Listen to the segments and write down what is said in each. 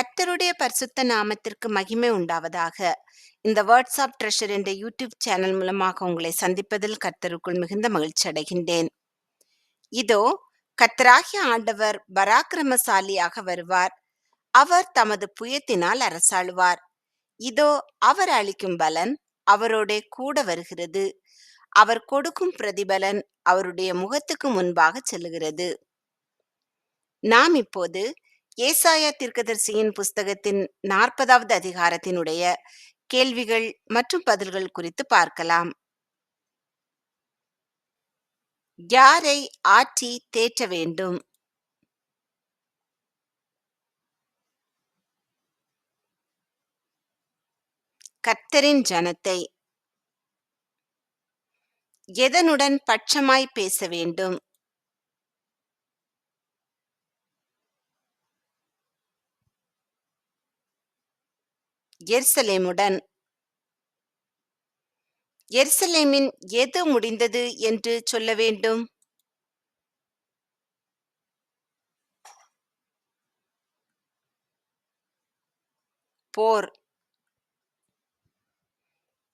கர்த்தருடைய பரிசுத்த நாமத்திற்கு மகிமை உண்டாவதாக. இந்த வாட்ஸ்அப் ட்ரெஷர் என்ற யூடியூப் சேனல் மூலமாக உங்களை சந்திப்பதில் கர்த்தருக்குள் மிகுந்த மகிழ்ச்சி அடைகின்றேன். இதோ கத்தராகிய ஆண்டவர் பராக்கிரமசாலியாக வருவார். அவர் தமது புயத்தினால் அரசாளுவார். இதோ அவர் அளிக்கும் பலன் அவரோடே கூட வருகிறது. அவர் கொடுக்கும் பிரதிபலன் அவருடைய முகத்துக்கு முன்பாக செல்லுகிறது. நாம் இப்போது ஏசாயா தீர்க்கதரிசியின் புஸ்தகத்தின் நாற்பதாவது அதிகாரத்தினுடைய கேள்விகள் மற்றும் பதில்கள் குறித்து பார்க்கலாம். யாரை ஆற்றி தேற்ற வேண்டும்? கர்த்தரின் ஜனத்தை. எதனுடன் பட்சமாய் பேச வேண்டும்? எருசலேமுடன். எருசலேமின் எது முடிந்தது என்று சொல்ல வேண்டும்? போர்.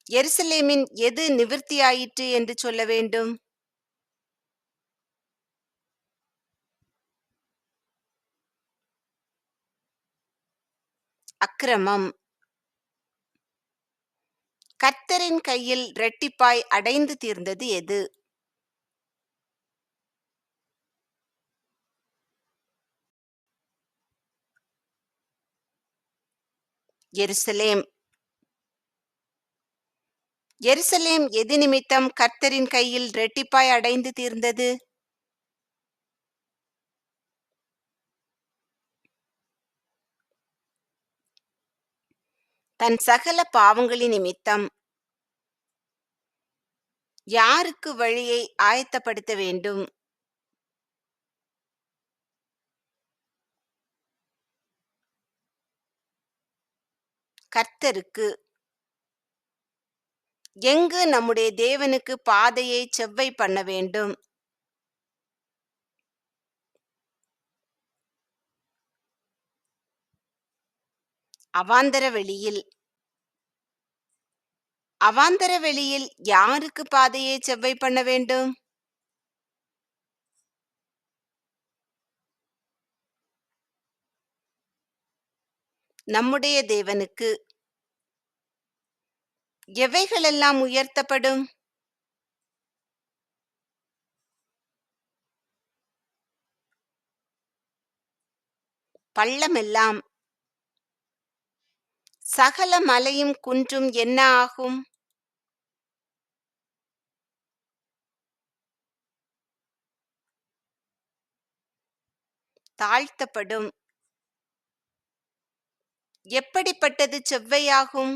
எருசலேமின் எது நிவர்த்தியாயிற்று என்று சொல்ல வேண்டும்? அக்கிரமம். கர்த்தரின் கையில் இரட்டிப்பாய் அடைந்து தீர்ந்தது எது? எருசலேம். எருசலேம் எது நிமித்தம் கர்த்தரின் கையில் இரட்டிப்பாய் அடைந்து தீர்ந்தது? தன் சகல பாவங்களின் நிமித்தம் யாருக்கு வழியை ஆயத்தப்படுத்த வேண்டும்? கர்த்தருக்கு. எங்கு நம்முடைய தேவனுக்கு பாதையை செவ்வை பண்ண வேண்டும்? அவாந்தர வெளியில். அவாந்தர வெளியில் யாருக்கு பாதையை செவ்வை பண்ண வேண்டும்? நம்முடைய தேவனுக்கு. எவைகளெல்லாம் உயர்த்தப்படும்? பள்ளமெல்லாம் சகல மலையும் குன்றும் என்ன ஆகும்? தாழ்த்தப்படும். எப்படிப்பட்டது செவ்வையாகும்?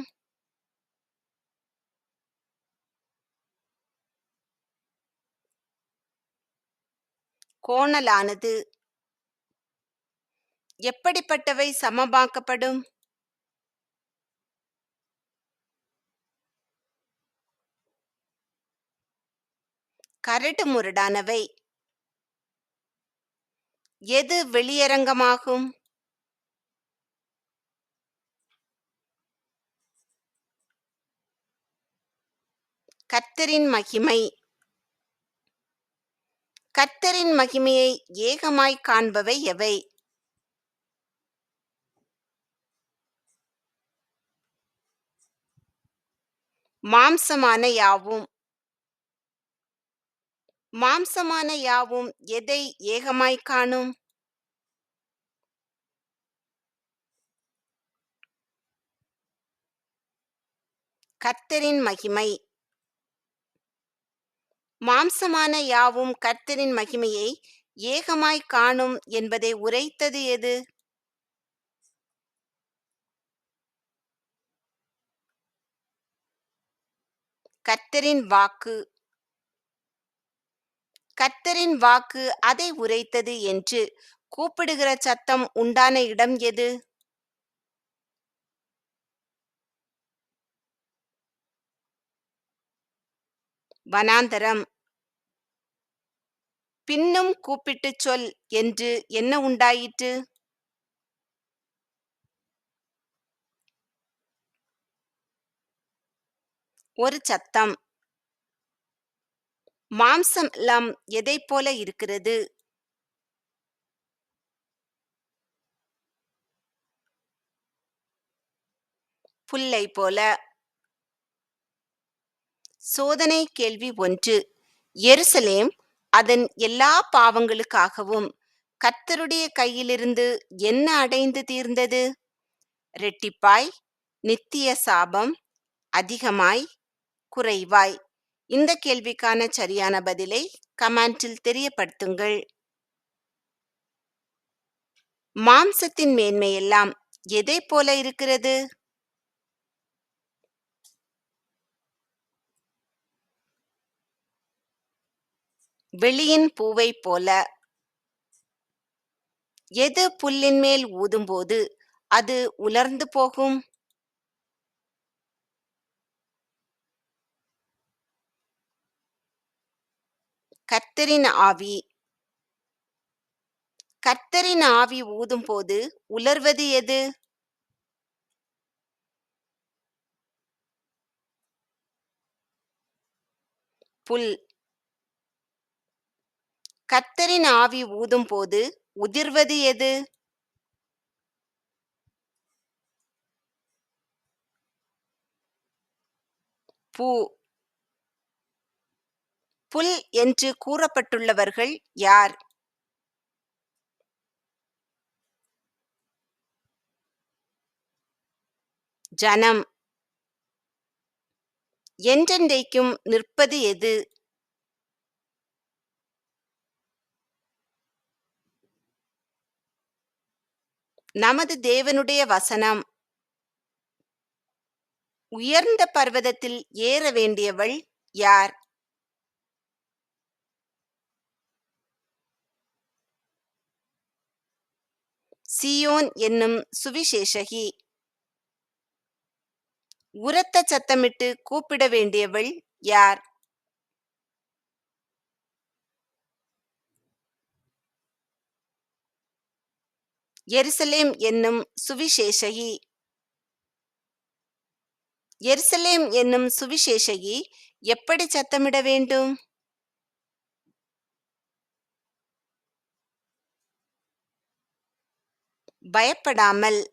கோணலானது. எப்படிப்பட்டவை சமமாக்கப்படும்? கரடு முரடானவை. எது வெளியரங்கமாகும்? கர்த்தரின் மகிமை. கர்த்தரின் மகிமையை ஏகமாய் காண்பவை எவை? மாம்சமான யாவும். மாம்சமான யாவும் எதை ஏகமாய் காணும்? கர்த்தரின் மகிமை. மாம்சமான யாவும் கர்த்தரின் மகிமையை ஏகமாய் காணும் என்பதை உரைத்தது எது? கர்த்தரின் வாக்கு. கர்த்தரின் வாக்கு அதை உரைத்தது என்று கூப்பிடுகிற சத்தம் உண்டான இடம் எது? வனாந்தரம். பின்னும் கூப்பிட்டு சொல் என்று என்ன உண்டாயிற்று? ஒரு சத்தம். மாம்சம் எல்லாம் எதைப் போல இருக்கிறது? புல்லை போல. சோதனை கேள்வி ஒன்று. எருசலேம் அதன் எல்லா பாவங்களுக்காகவும் கர்த்தருடைய கையிலிருந்து என்ன அடைந்து தீர்ந்தது? ரெட்டிப்பாய் நித்திய சாபம் அதிகமாய் குறைவாய். இந்த கேள்விக்கான சரியான பதிலை கமெண்டில் தெரியப்படுத்துங்கள். மாம்சத்தின் மேன்மையெல்லாம் எதை போல இருக்கிறது? வெளியின் பூவைப் போல. எது புல்லின் மேல் ஊதும்போது அது உலர்ந்து போகும்? கர்த்தரின் ஆவி கர்த்தரின் ஆவி ஊதும் போது உலர்வது எது? புல். கர்த்தரின் ஆவி ஊதும் போது உதிர்வது எது? பூ. புல் என்று கூறப்பட்டுள்ளவர்கள் யார்? ஜனம். என்றென்றைக்கும் நிற்பது எது? நமது தேவனுடைய வசனம். உயர்ந்த பர்வதத்தில் ஏற வேண்டியவள் யார்? சியோன் என்னும் சுவிசேஷகி. உரத்த சத்தமிட்டு கூப்பிட வேண்டியவள் யார்? எருசலேம் என்னும் சுவிசேஷகி. எருசலேம் என்னும் சுவிசேஷகி எப்படி சத்தமிட வேண்டும்? பயப்படாமல்.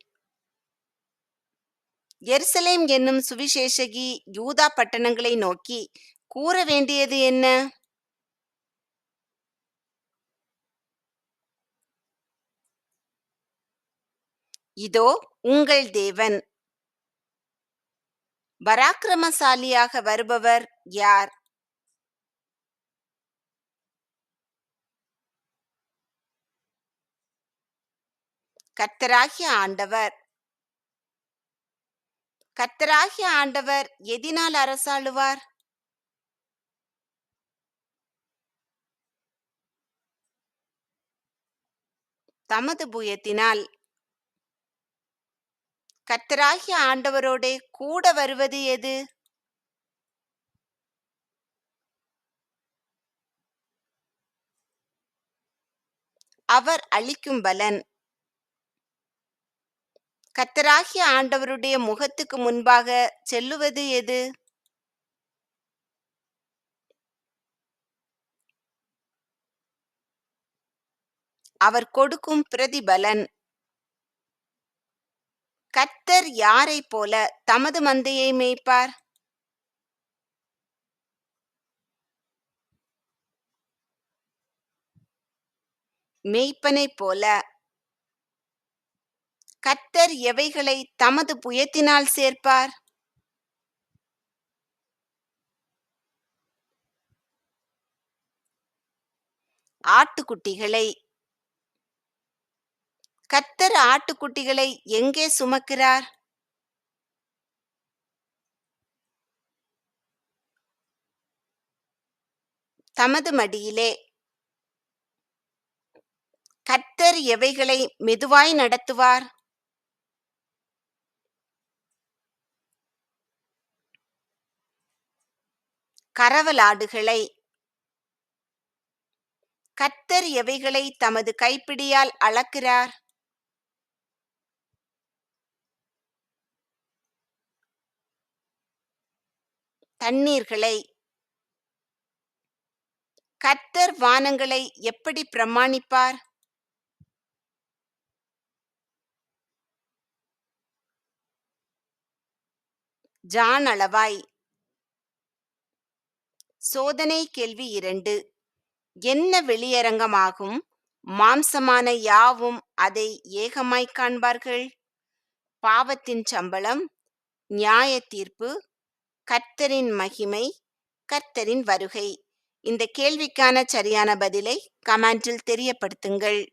எருசலேம் என்னும் சுவிசேஷகி யூதா பட்டணங்களை நோக்கி கூற வேண்டியது என்ன? இதோ உங்கள் தேவன். பராக்கிரமசாலியாக வருபவர் யார்? கர்த்தராகிய ஆண்டவர். கர்த்தராகிய ஆண்டவர் எதினால் அரசாளுவார்? தமது புயத்தினால். கர்த்தராகிய ஆண்டவரோடே கூட வருவது எது? அவர் அளிக்கும் பலன். கத்தராகிய ஆண்டவருடைய முகத்துக்கு முன்பாக செல்லுவது எது? அவர் கொடுக்கும் பிரதிபலன். கர்த்தர் யாரைப் போல தமது மந்தையை மேய்ப்பார்? மேய்ப்பனைப் போல கர்த்தர் எவைகளை தமது புயத்தினால் சேர்ப்பார்? ஆட்டுக்குட்டிகளை கர்த்தர் ஆட்டுக்குட்டிகளை எங்கே சுமக்கிறார்? தமது மடியிலே. கர்த்தர் எவைகளை மெதுவாய் நடத்துவார்? கரவலாடுகளை. கர்த்தர் எவைகளை தமது கைப்பிடியால் அளக்கிறார்? தண்ணீர்களை. கர்த்தர் வானங்களை எப்படி பிரமாணிப்பார்? ஜான் அளவாய். சோதனை கேள்வி இரண்டு. என்ன வெளியரங்கமாகும்? மாம்சமான யாவும் அதை ஏகமாய்க் காண்பார்கள்? பாவத்தின் சம்பளம் நியாய தீர்ப்பு கர்த்தரின் மகிமை கர்த்தரின் வருகை. இந்த கேள்விக்கான சரியான பதிலை கமெண்டில் தெரியப்படுத்துங்கள்.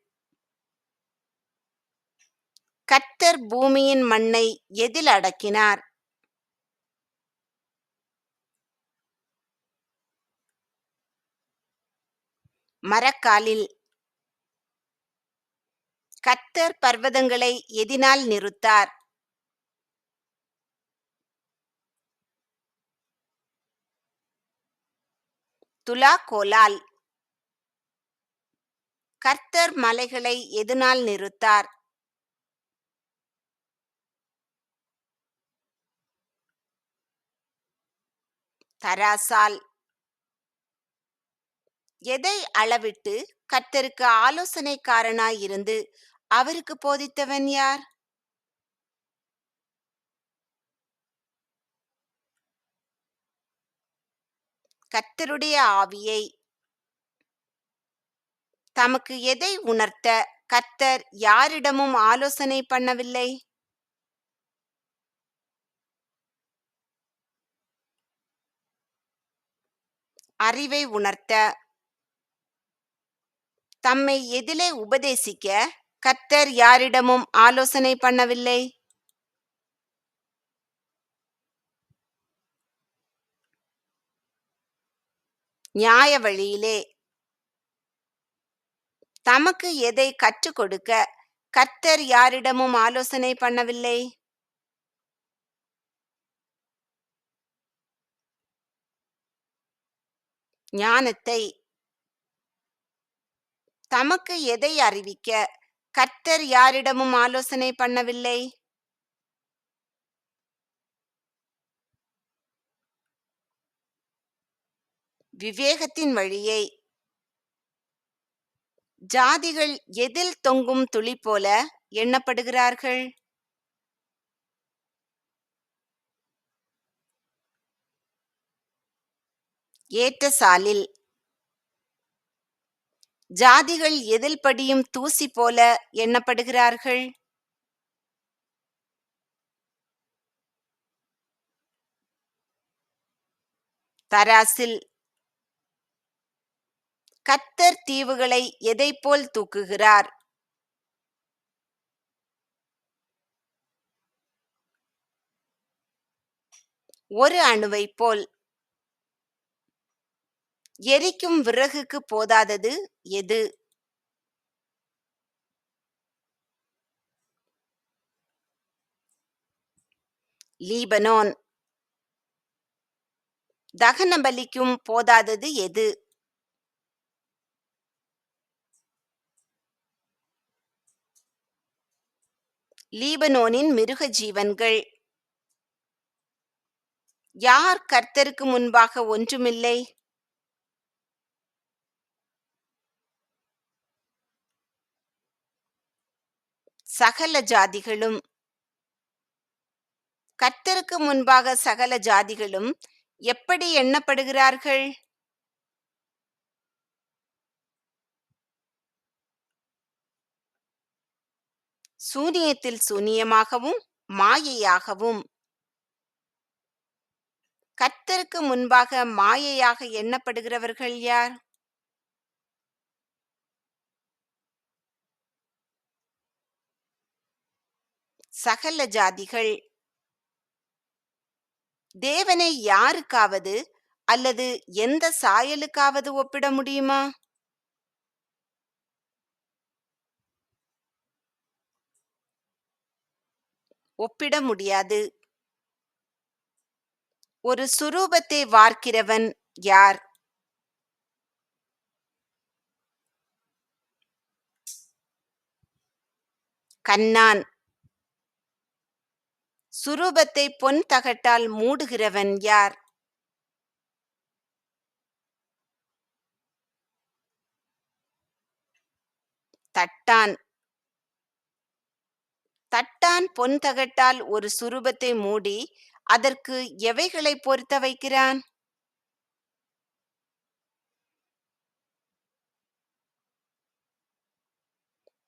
கர்த்தர் பூமியின் மண்ணை எதில் அடக்கினார்? மரக்காலில். கர்த்தர் பர்வதங்களை எதினால் நிறுத்தார். துலா கோலால் கர்த்தர் மலைகளை எதனால் நிறுத்தார். தராசால். எதை அளவிட்டு கர்த்தருக்கு ஆலோசனைக்காரனாய் இருந்து அவருக்கு போதித்தவன் யார்? கர்த்தருடைய ஆவியை தமக்கு எதை உணர்த்த கர்த்தர் யாரிடமும் ஆலோசனை பண்ணவில்லை? அறிவை உணர்த்த தம்மை எதிலே உபதேசிக்க கர்த்தர் யாரிடமும் ஆலோசனை பண்ணவில்லை. நியாய வழியிலே தமக்கு எதை கற்றுக் கொடுக்க கர்த்தர் யாரிடமும் ஆலோசனை பண்ணவில்லை. ஞானத்தை தமக்கு எதை அறிவிக்க? கர்த்தர் யாரிடமும் ஆலோசனை பண்ணவில்லை? விவேகத்தின் வழியை. ஜாதிகள் எதில் தொங்கும் துளி போல எண்ணப்படுகிறார்கள்? ஏற்ற சாலில் ஜாதிகள் எதில் படியும் தூசி போல எண்ணப்படுகிறார்கள்? தராசில் கத்தர் தீவுகளை எதைப்போல் தூக்குகிறார்? ஒரு அணுவைப் போல் எரிக்கும் விறகுக்கு போதாதது எது? லீபனோன். தகன பலிக்கும் போதாதது எது? லீபனோனின் மிருக ஜீவன்கள். யார் கர்த்தருக்கு முன்பாக ஒன்றுமில்லை? சகல ஜாதிகளும். கர்த்தருக்கு முன்பாக சகல ஜாதிகளும் எப்படி எண்ணப்படுகிறார்கள்? சூனியத்தில் சூனியமாகவும் மாயையாகவும். கர்த்தருக்கு முன்பாக மாயையாக எண்ணப்படுகிறவர்கள் யார்? சகல ஜாதிகள் தேவனை யாருக்காவது அல்லது எந்த சாயலுக்காவது ஒப்பிட முடியுமா? ஒப்பிட முடியாது. ஒரு சுரூபத்தை வார்க்கிறவன் யார்? கண்ணான். சுரூபத்தை பொன் தகட்டால் மூடுகிறவன் யார்? தட்டான். தட்டான் பொன் தகட்டால் ஒரு சுரூபத்தை மூடி அதற்கு எவைகளை பொறுத்த வைக்கிறான்?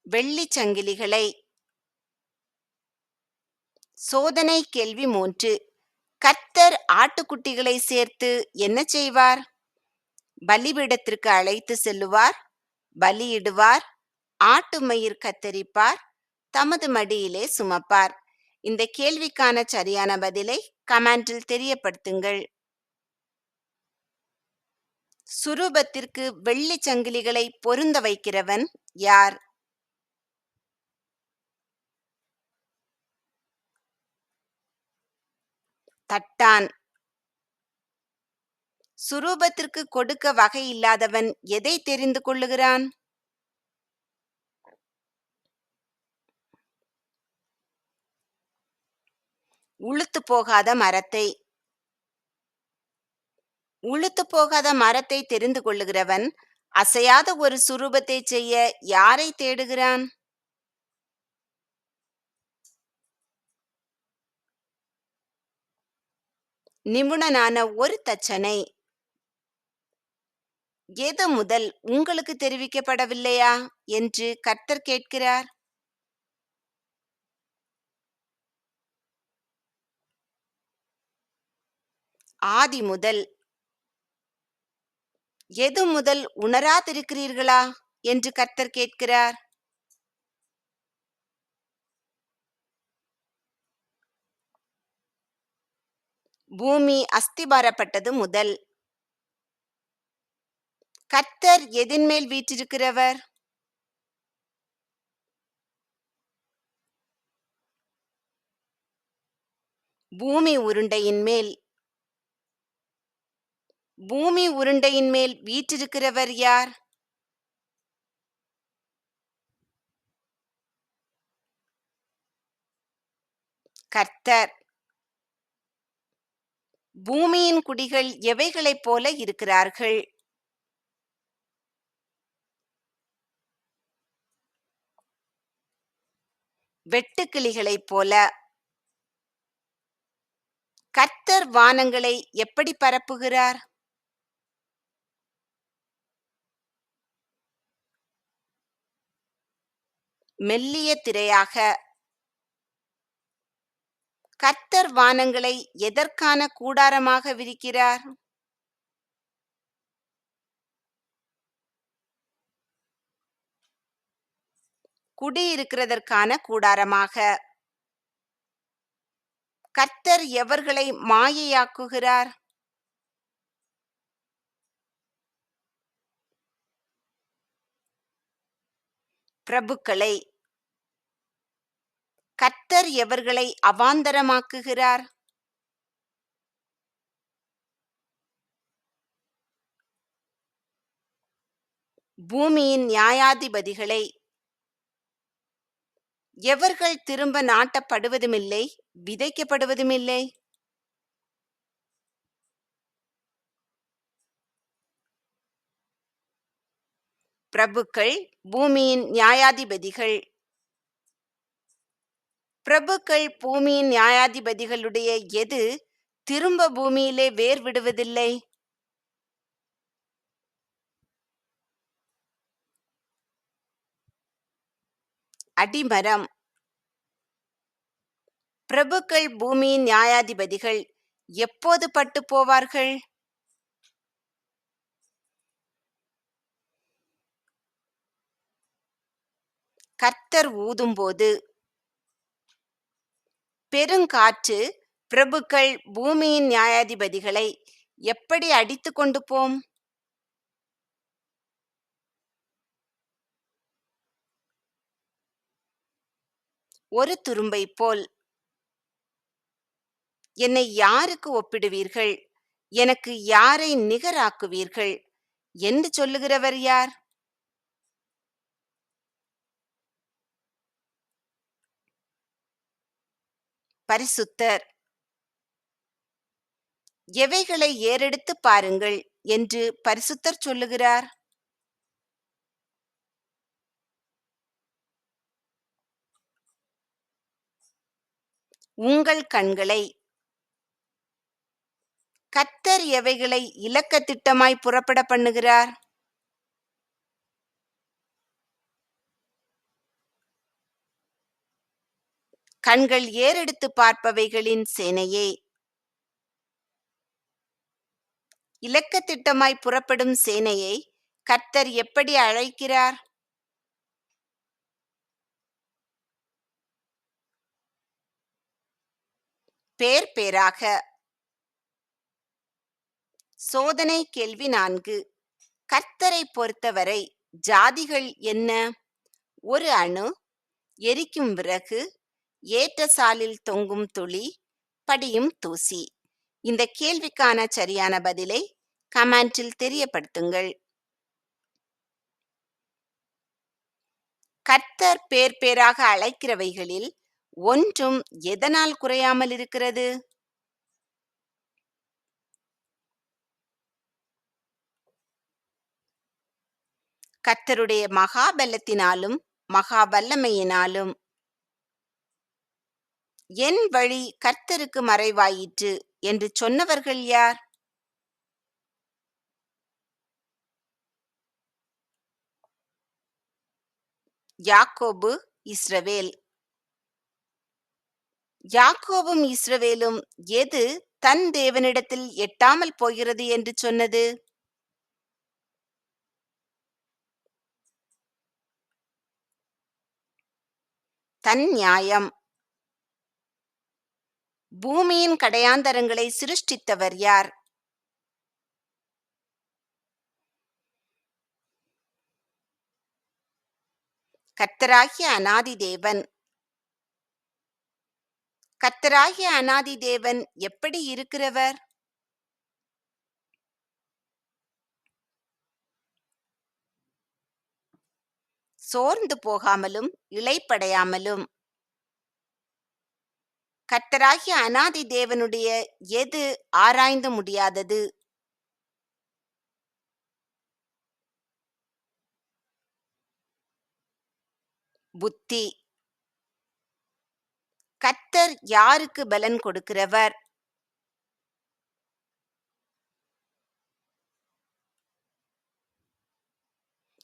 வெள்ளி சங்கிலிகளை சோதனை கேள்வி மூன்று. கர்த்தர் ஆட்டுக்குட்டிகளை சேர்த்து என்ன செய்வார்? பலிபீடத்திற்கு அழைத்து செல்லுவார் பலியிடுவார் ஆட்டு மயிர் கத்தரிப்பார் தமது மடியிலே சுமப்பார். இந்த கேள்விக்கான சரியான பதிலை கமெண்டில் தெரியப்படுத்துங்கள். சுரூபத்திற்கு வெள்ளி சங்கிலிகளை பொருந்த வைக்கிறவன் யார்? தட்டான். சுரூபத்திற்கு கொடுக்க வகை இல்லாதவன் எதை தெரிந்து கொள்ளுகிறான்? உளுத்து போகாத மரத்தை. உளுத்து போகாத மரத்தை தெரிந்து கொள்ளுகிறவன் அசையாத ஒரு சுரூபத்தை செய்ய யாரை தேடுகிறான்? நிபுணனான ஒரு தச்சனை எது முதல் உங்களுக்கு தெரிவிக்கப்படவில்லையா? என்று கர்த்தர் கேட்கிறார். ஆதி முதல். எது முதல் உணராதிருக்கிறீர்களா? என்று கர்த்தர் கேட்கிறார். பூமி அஸ்திபாரப்பட்டது முதல். கர்த்தர் எதின்மேல் வீற்றிருக்கிறவர்? பூமி உருண்டையின் மேல் பூமி உருண்டையின் மேல் வீற்றிருக்கிறவர் யார்? கர்த்தர். பூமியின் குடிகள் எவைகளைப் போல இருக்கிறார்கள்? வெட்டுக்கிளிகளைப் போல. கர்த்தர் வானங்களை எப்படி பரப்புகிறார்? மெல்லிய திரையாக கர்த்தர் வானங்களை எதற்கான கூடாரமாக விரிக்கிறார்? குடியிருக்கிறதற்கான கூடாரமாக. கர்த்தர் எவர்களை மாயையாக்குகிறார்? பிரபுக்களை கர்த்தர் எவர்களை அவாந்தரமாக்குகிறார்? பூமியின் நியாயாதிபதிகளை எவர்கள் திரும்ப நாட்டப்படுவதுமில்லை விதைக்கப்படுவதுமில்லை? பிரபுக்கள் பூமியின் நியாயாதிபதிகள் பிரபுக்கள் பூமியின் நியாயாதிபதிகளுடைய எது திரும்ப பூமியிலே வேர் விடுவதில்லை? அடிமரம். பிரபுக்கள் பூமியின் நியாயாதிபதிகள் எப்போது பட்டு போவார்கள்? கர்த்தர் ஊதும்போது. பெருங்காற்று பிரபுக்கள் பூமியின் நியாயாதிபதிகளை எப்படி அடித்து கொண்டு போம்? ஒரு துரும்பை போல். என்னை யாருக்கு ஒப்பிடுவீர்கள்? எனக்கு யாரை நிகராக்குவீர்கள்? என்று சொல்லுகிறவர் யார்? பரிசுத்தர். எவைகளை ஏறெடுத்து பாருங்கள் என்று பரிசுத்தர் சொல்லுகிறார். உங்கள் கண்களை கத்தர் எவைகளை இலக்க திட்டமாய் புறப்பட பண்ணுகிறார் கண்கள் ஏறெடுத்து பார்ப்பவைகளின் சேனையே. இலக்க திட்டமாய் புறப்படும் சேனையை கர்த்தர் எப்படி அழைக்கிறார்? பேர் பேராக. சோதனை கேள்வி நான்கு. கர்த்தரை பொறுத்தவரை ஜாதிகள் என்ன? ஒரு அணு எரிக்கும் விறகு ஏற்ற சாலில் தொங்கும் துளி படியும் தூசி. இந்த கேள்விக்கான சரியான பதிலை கமெண்டில் தெரியப்படுத்துங்கள். கர்த்தர் பேர் பேராக அழைக்கிறவைகளில் ஒன்றும் எதனால் குறையாமல் இருக்கிறது? கர்த்தருடைய மகாபலத்தினாலும் மகா வல்லமையினாலும் என் வழி கர்த்தருக்கு மறைவாயிற்று என்று சொன்னவர்கள் யார்? யாக்கோபு இஸ்ரவேல். யாக்கோபும் இஸ்ரவேலும் எது தன் தேவனிடத்தில் எட்டாமல் போகிறது என்று சொன்னது? தன் நியாயம். பூமியின் கடையாந்தரங்களை சிருஷ்டித்தவர் யார்? கர்த்தராகிய அனாதி தேவன் கர்த்தராகிய அனாதி தேவன் எப்படி இருக்கிறவர்? சோர்ந்து போகாமலும் இளைப்படையாமலும் கர்த்தராகிய அனாதி தேவனுடைய எது ஆராய்ந்து முடியாதது? புத்தி. கத்தர் யாருக்கு பலன் கொடுக்கிறவர்?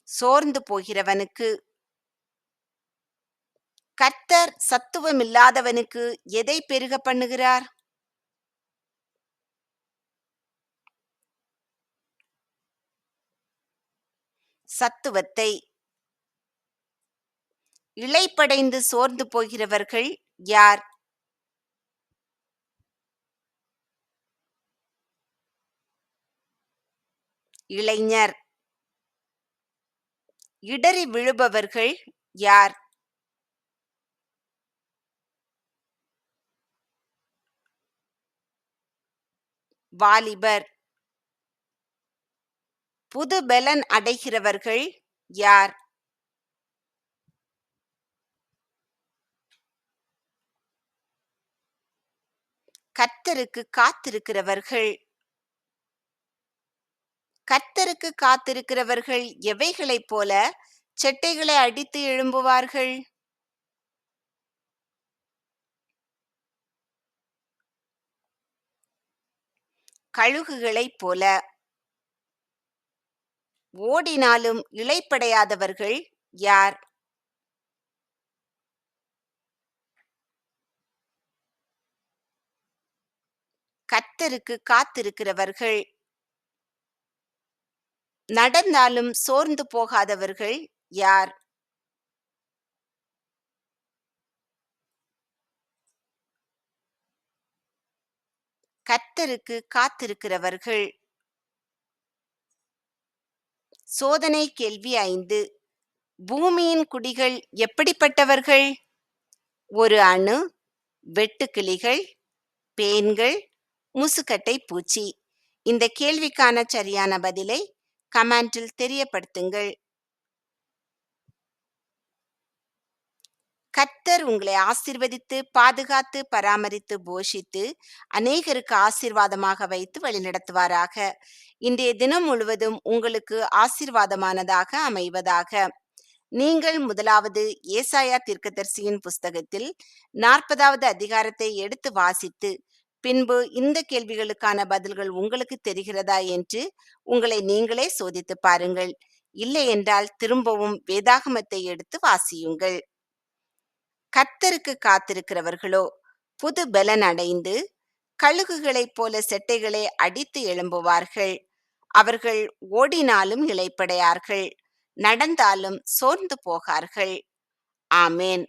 சோர்ந்து போகிறவனுக்கு. கர்த்தர் சத்துவமில்லாதவனுக்கு எதை பெருக பண்ணுகிறார்? சத்துவத்தை. இழைப்படைந்து சோர்ந்து போகிறவர்கள் யார்? இளைஞர். இடறி விழுபவர்கள் யார்? வாலிபர். புது பலன் அடைகிறவர்கள் யார்? கர்த்தருக்கு காத்திருக்கிறவர்கள். கர்த்தருக்கு காத்திருக்கிறவர்கள் எவைகளைப் போல? செட்டைகளை அடித்து எழும்புவார்கள். கழுகுகளைப் போல. ஓடினாலும் இழைப்படையாதவர்கள் யார்? கத்தருக்கு காத்திருக்கிறவர்கள். நடந்தாலும் சோர்ந்து போகாதவர்கள் யார்? கர்த்தருக்கு காத்திருக்கிறவர்கள். சோதனை கேள்வி ஐந்து. பூமியின் குடிகள் எப்படிப்பட்டவர்கள்? ஒரு அணு வெட்டுக்கிளிகள் பேன்கள் முசுக்கட்டை பூச்சி. இந்த கேள்விக்கான சரியான பதிலை கமெண்டில் தெரியப்படுத்துங்கள். கர்த்தர் உங்களை ஆசிர்வதித்து பாதுகாத்து பராமரித்து போஷித்து அநேகருக்கு ஆசீர்வாதமாக வைத்து வழிநடத்துவாராக. இன்றைய தினம் முழுவதும் உங்களுக்கு ஆசீர்வாதமானதாக அமைவதாக. நீங்கள் முதலாவது ஏசாயா தீர்க்கதரிசியின் புஸ்தகத்தில் நாற்பதாவது அதிகாரத்தை எடுத்து வாசித்து பின்பு இந்த கேள்விகளுக்கான பதில்கள் உங்களுக்கு தெரிகிறதா என்று உங்களை நீங்களே சோதித்து பாருங்கள். இல்லை என்றால் திரும்பவும் வேதாகமத்தை எடுத்து வாசியுங்கள். கர்த்தருக்கு காத்திருக்கிறவர்களோ புது பலன் அடைந்து கழுகுகளைப் போல செட்டைகளை அடித்து எழும்புவார்கள். அவர்கள் ஓடினாலும் இளைப்படையார்கள் நடந்தாலும் சோர்ந்து போகார்கள். ஆமேன்.